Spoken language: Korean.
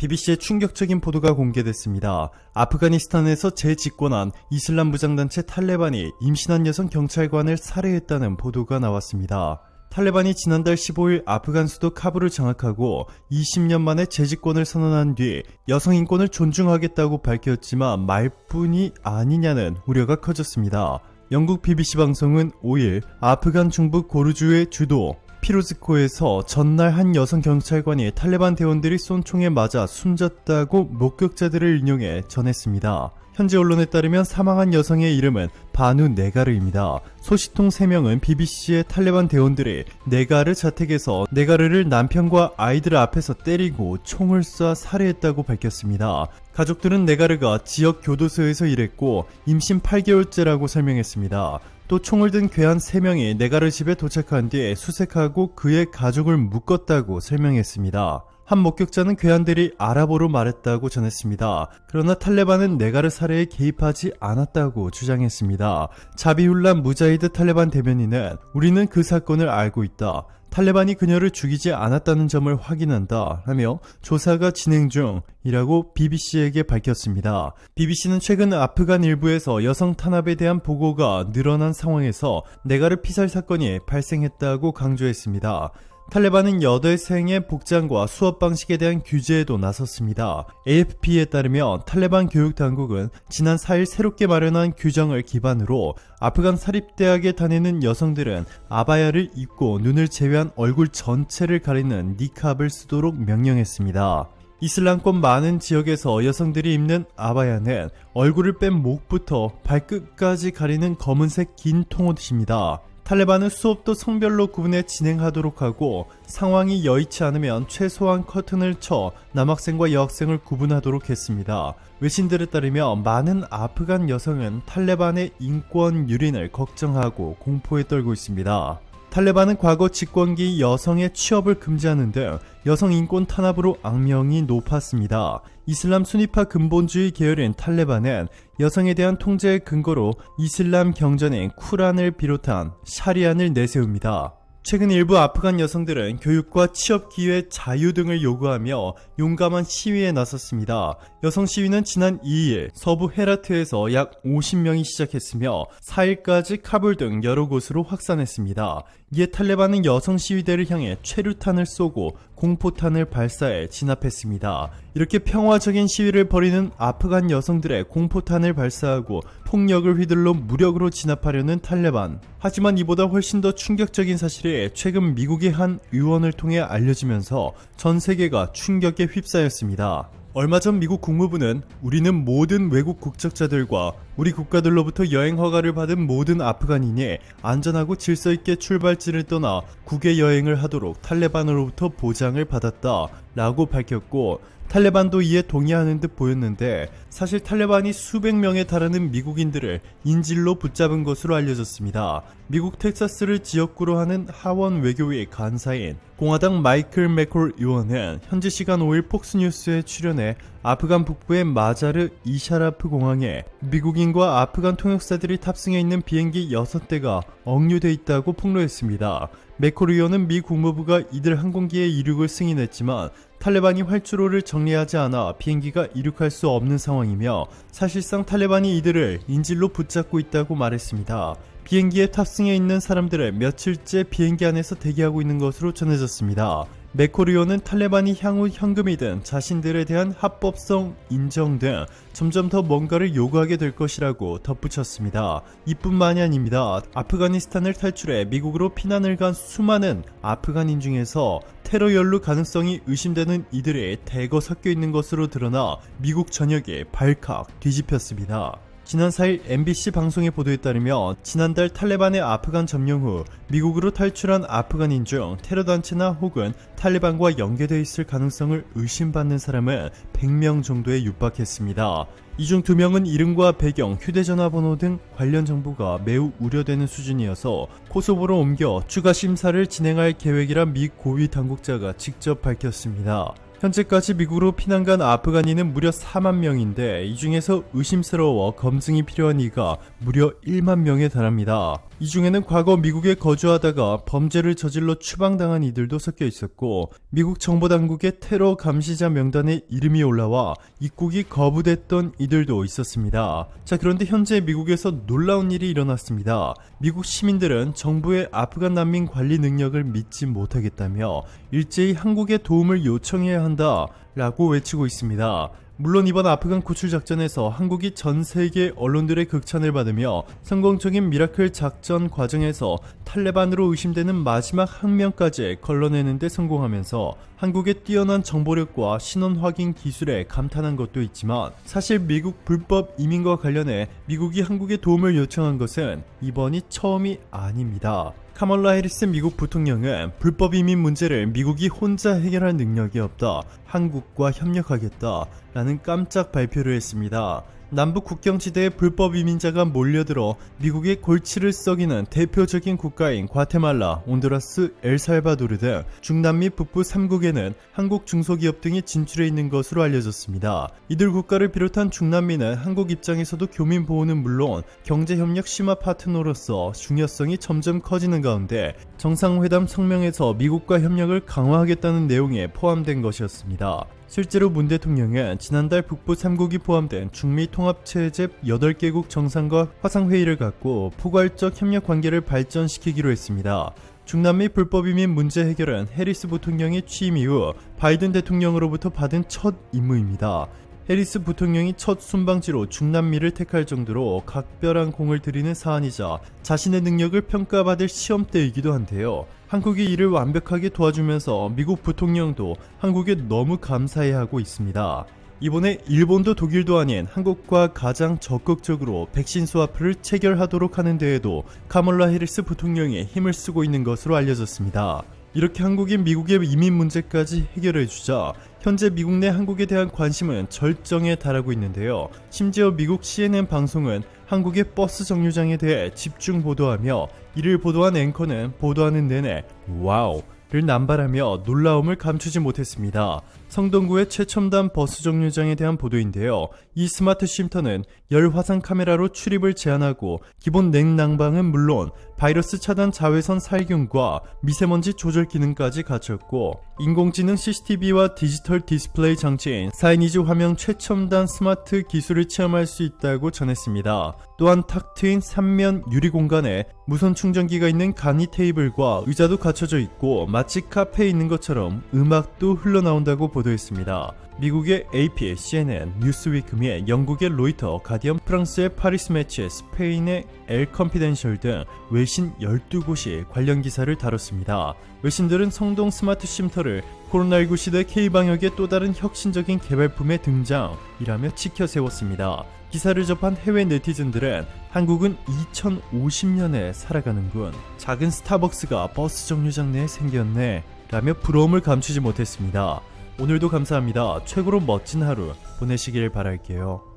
BBC의 충격적인 보도가 공개됐습니다. 아프가니스탄에서 재집권한 이슬람 무장단체 탈레반이 임신한 여성 경찰관을 살해했다는 보도가 나왔습니다. 탈레반이 지난달 15일 아프간 수도 카불을 장악하고 20년 만에 재집권을 선언한 뒤 여성 인권을 존중하겠다고 밝혔지만 말뿐이 아니냐는 우려가 커졌습니다. 영국 BBC 방송은 5일 아프간 중부 고르주의 주도 피로즈코에서 전날 한 여성 경찰관이 탈레반 대원들이 쏜 총에 맞아 숨졌다고 목격자들을 인용해 전했습니다. 현지 언론에 따르면 사망한 여성의 이름은 바누 네가르입니다. 소식통 3명은 BBC의 탈레반 대원들이 네가르 자택에서 네가르를 남편과 아이들 앞에서 때리고 총을 쏴 살해했다고 밝혔습니다. 가족들은 네가르가 지역 교도소에서 일했고 임신 8개월째라고 설명했습니다. 또 총을 든 괴한 3명이 네가르 집에 도착한 뒤에 수색하고 그의 가족을 묶었다고 설명했습니다. 한 목격자는 괴한들이 아랍어로 말했다고 전했습니다. 그러나 탈레반은 네가르 살해에 개입하지 않았다고 주장했습니다. 자비훌란 무자히드 탈레반 대변인은 우리는 그 사건을 알고 있다. 탈레반이 그녀를 죽이지 않았다는 점을 확인한다 하며 조사가 진행 중이라고 BBC에게 밝혔습니다. BBC는 최근 아프간 일부에서 여성 탄압에 대한 보고가 늘어난 상황에서 네가르 피살 사건이 발생했다고 강조했습니다. 탈레반은 8생의 복장과 수업 방식에 대한 규제에도 나섰습니다. AFP에 따르면 탈레반 교육 당국은 지난 4일 새롭게 마련한 규정을 기반으로 아프간 사립대학에 다니는 여성들은 아바야를 입고 눈을 제외한 얼굴 전체를 가리는 니캅을 쓰도록 명령했습니다. 이슬람권 많은 지역에서 여성들이 입는 아바야는 얼굴을 뺀 목부터 발끝까지 가리는 검은색 긴 통옷입니다. 탈레반은 수업도 성별로 구분해 진행하도록 하고 상황이 여의치 않으면 최소한 커튼을 쳐 남학생과 여학생을 구분하도록 했습니다. 외신들에 따르면 많은 아프간 여성은 탈레반의 인권 유린을 걱정하고 공포에 떨고 있습니다. 탈레반은 과거 집권기 여성의 취업을 금지하는 등 여성 인권 탄압으로 악명이 높았습니다. 이슬람 순위파 근본주의 계열인 탈레반은 여성에 대한 통제의 근거로 이슬람 경전인 쿠란을 비롯한 샤리안을 내세웁니다. 최근 일부 아프간 여성들은 교육과 취업 기회 자유 등을 요구하며 용감한 시위에 나섰습니다. 여성 시위는 지난 2일 서부 헤라트에서 약 50명이 시작했으며 4일까지 카불 등 여러 곳으로 확산했습니다. 이에 탈레반은 여성 시위대를 향해 최루탄을 쏘고 공포탄을 발사해 진압했습니다. 이렇게 평화적인 시위를 벌이는 아프간 여성들의 공포탄을 발사하고 폭력을 휘둘러 무력으로 진압하려는 탈레반. 하지만 이보다 훨씬 더 충격적인 사실이 최근 미국의 한 의원을 통해 알려지면서 전 세계가 충격에 휩싸였습니다. 얼마 전 미국 국무부는 우리는 모든 외국 국적자들과 우리 국가들로부터 여행 허가를 받은 모든 아프간인이 안전하고 질서 있게 출발지를 떠나 국외 여행을 하도록 탈레반으로부터 보장을 받았다 라고 밝혔고 탈레반도 이에 동의하는 듯 보였는데 사실 탈레반이 수백 명에 달하는 미국인들을 인질로 붙잡은 것으로 알려졌습니다. 미국 텍사스를 지역구로 하는 하원 외교위 간사인 공화당 마이클 맥콜 의원은 현지 시간 5일 폭스뉴스에 출연해 아프간 북부의 마자르 이샤라프 공항에 미국인 과 아프간 통역사들이 탑승해 있는 비행기 6대가 억류돼 있다고 폭로했습니다. 맥콜 의원은 미 국무부가 이들 항공기의 이륙을 승인했지만 탈레반이 활주로를 정리하지 않아 비행기가 이륙할 수 없는 상황이며 사실상 탈레반이 이들을 인질로 붙잡고 있다고 말했습니다. 비행기에 탑승해 있는 사람들을 며칠째 비행기 안에서 대기하고 있는 것으로 전해졌습니다. 메코리오는 탈레반이 향후 현금이 든 자신들에 대한 합법성 인정 등 점점 더 뭔가를 요구하게 될 것이라고 덧붙였습니다. 이뿐만이 아닙니다. 아프가니스탄을 탈출해 미국으로 피난을 간 수많은 아프간인 중에서 테러 연루 가능성이 의심되는 이들이 대거 섞여 있는 것으로 드러나 미국 전역에 발칵 뒤집혔습니다. 지난 4일 MBC 방송의 보도에 따르면 지난달 탈레반의 아프간 점령 후 미국으로 탈출한 아프간인 중 테러 단체나 혹은 탈레반과 연계되어 있을 가능성을 의심받는 사람은 100명 정도에 육박했습니다. 이 중 2명은 이름과 배경, 휴대전화 번호 등 관련 정보가 매우 우려되는 수준이어서 코소보로 옮겨 추가 심사를 진행할 계획이라 미 고위 당국자가 직접 밝혔습니다. 현재까지 미국으로 피난 간 아프간인은 무려 4만 명인데 이 중에서 의심스러워 검증이 필요한 이가 무려 1만 명에 달합니다. 이 중에는 과거 미국에 거주하다가 범죄를 저질러 추방당한 이들도 섞여 있었고 미국 정보당국의 테러 감시자 명단에 이름이 올라와 입국이 거부됐던 이들도 있었습니다. 자 그런데 현재 미국에서 놀라운 일이 일어났습니다. 미국 시민들은 정부의 아프간 난민 관리 능력을 믿지 못하겠다며 일제히 한국에 도움을 요청해야 한다 라고 외치고 있습니다. 물론 이번 아프간 구출 작전에서 한국이 전 세계 언론들의 극찬을 받으며 성공적인 미라클 작전 과정에서 탈레반으로 의심되는 마지막 한 명까지 걸러내는데 성공하면서 한국의 뛰어난 정보력과 신원 확인 기술에 감탄한 것도 있지만 사실 미국 불법 이민과 관련해 미국이 한국에 도움을 요청한 것은 이번이 처음이 아닙니다. 카멀라 해리스 미국 부통령은 불법 이민 문제를 미국이 혼자 해결할 능력이 없다. 한국과 협력하겠다 라는 깜짝 발표를 했습니다. 남북 국경지대에 불법 이민자가 몰려들어 미국의 골치를 썩이는 대표적인 국가인 과테말라, 온두라스, 엘살바도르 등 중남미 북부 3국에는 한국 중소기업 등이 진출해 있는 것으로 알려졌습니다. 이들 국가를 비롯한 중남미는 한국 입장에서도 교민 보호는 물론 경제협력 심화 파트너로서 중요성이 점점 커지는 가운데 정상회담 성명에서 미국과 협력을 강화하겠다는 내용에 포함된 것이었습니다. 실제로 문 대통령은 지난달 북부 3국이 포함된 중미 통합체제 8개국 정상과 화상회의를 갖고 포괄적 협력 관계를 발전시키기로 했습니다. 중남미 불법 이민 문제 해결은 해리스 부통령이 취임 이후 바이든 대통령으로부터 받은 첫 임무입니다. 해리스 부통령이 첫 순방지로 중남미를 택할 정도로 각별한 공을 들이는 사안이자 자신의 능력을 평가받을 시험대이기도 한데요. 한국이 이를 완벽하게 도와주면서 미국 부통령도 한국에 너무 감사해하고 있습니다. 이번에 일본도 독일도 아닌 한국과 가장 적극적으로 백신 스와프를 체결하도록 하는 데에도 카멀라 해리스 부통령이 힘을 쓰고 있는 것으로 알려졌습니다. 이렇게 한국이 미국의 이민 문제까지 해결해 주자 현재 미국 내 한국에 대한 관심은 절정에 달하고 있는데요. 심지어 미국 CNN 방송은 한국의 버스 정류장에 대해 집중 보도하며 이를 보도한 앵커는 보도하는 내내 와우 를 남발하며 놀라움을 감추지 못했습니다. 성동구의 최첨단 버스 정류장에 대한 보도인데요. 이 스마트 쉼터는 열 화상 카메라로 출입을 제한하고 기본 냉난방은 물론 바이러스 차단 자외선 살균과 미세먼지 조절 기능까지 갖췄고 인공지능 CCTV와 디지털 디스플레이 장치인 사이니즈 화면 최첨단 스마트 기술을 체험할 수 있다고 전했습니다. 또한 탁 트인 3면 유리 공간에 무선 충전기가 있는 간이 테이블과 의자도 갖춰져 있고 마치 카페에 있는 것처럼 음악도 흘러나온다고 보 도했습니다. 미국의 AP, CNN, 뉴스위크 및 영국의 로이터, 가디언, 프랑스의 파리스 매치, 스페인의 엘 컨피덴셜 등 외신 12곳이 관련 기사를 다뤘습니다. 외신들은 성동 스마트 쉼터를 코로나19 시대 K방역의 또 다른 혁신적인 개발품의 등장이라며 치켜 세웠습니다. 기사를 접한 해외 네티즌들은 한국은 2050년에 살아가는군. 작은 스타벅스가 버스 정류장 내에 생겼네. 라며 부러움을 감추지 못했습니다. 오늘도 감사합니다. 최고로 멋진 하루 보내시길 바랄게요.